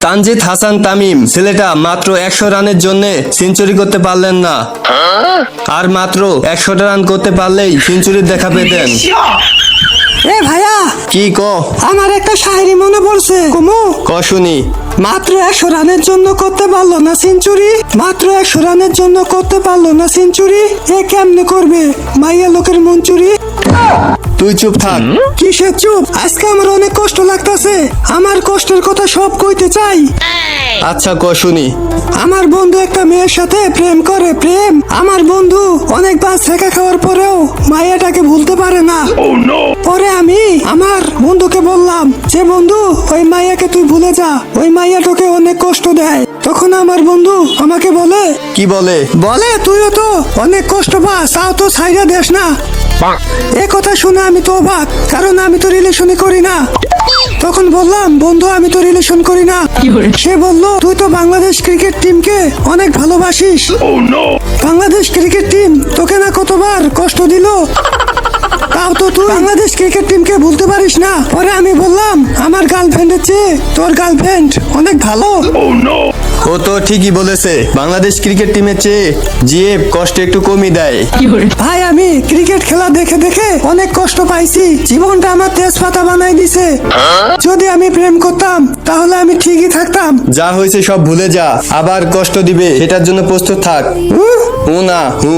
তানজিদ হাসান তামিম ছেলেটা মাত্র একশো রানের জন্য সেঞ্চুরি করতে পারলেন না। আর মাত্র একশোটা রান করতে পারলেই সেঞ্চুরির দেখা পেতেন। এ ভাইয়া! কি ক? আমার একটা শায়রি মনে পড়ছে। কুমু! ক শুনি। মাত্র একশো রানের জন্য করতে পারল না সেঞ্চুরি মাত্র একশো রানের জন্য করতে পারল না সেঞ্চুরি এ কেমনে করবে? মাইয়া লোকের মন চুরি তুই চুপ থাক। কিসের চুপ? আজকে আমার অনেক কষ্ট লাগতেছে। আমার কষ্টের কথা সব কইতে চাই। আচ্ছা ক শুনি। আমার বন্ধু একটা মেয়ের সাথে প্রেম করে প্রেম। আমার বন্ধু অনেকবার ছেঁকা খাওয়ার মাইয়াটাকে ভুলতে পারে না। পরে আমি আমার বন্ধুকে বললাম যে বন্ধু ওই মাইয়াকে তুই ভুলে যা। ওই মাইয়া তোকে অনেক কষ্ট দেয়। তখন আমার বন্ধু আমাকে বলে কি বলে? বলে তুইও তো অনেক কষ্ট পাস তাও তো সাইডা দেশ না। এ কথা শুনে আমি তো অবাক কারণ আমি তো রিলেশনই করি না। তখন বললাম বন্ধু আমি তো রিলেশন করি না। সে বলল তুই তো বাংলাদেশ ক্রিকেট টিমকে অনেক ভালোবাসিস। বাংলাদেশ ক্রিকেট টিম তোকে না কতবার কষ্ট দিল? তাও তো তুই। বাংলাদেশ ক্রিকেট টিমকে ভুলতে পারিস না। পরে আমি বললাম আমার গার্লফ্রেন্ডের চেয়ে তোর গার্লফ্রেন্ড অনেক ভালো। ও তো ঠিকই বলেছে বাংলাদেশ ক্রিকেট টিমের চেয়ে জিএফ কষ্ট একটু কমই দেয়। ভাই আমি ক্রিকেট খেলা দেখে দেখে অনেক কষ্ট পাইছি। জীবনটা আমার তেজপাতা বানাই দিছে। যদি আমি প্রেম করতাম তাহলে আমি ঠিকই থাকতাম। যা হয়েছে সব ভুলে যা আবার কষ্ট দিবে এটার জন্য প্রস্তুত থাক। হু না হু।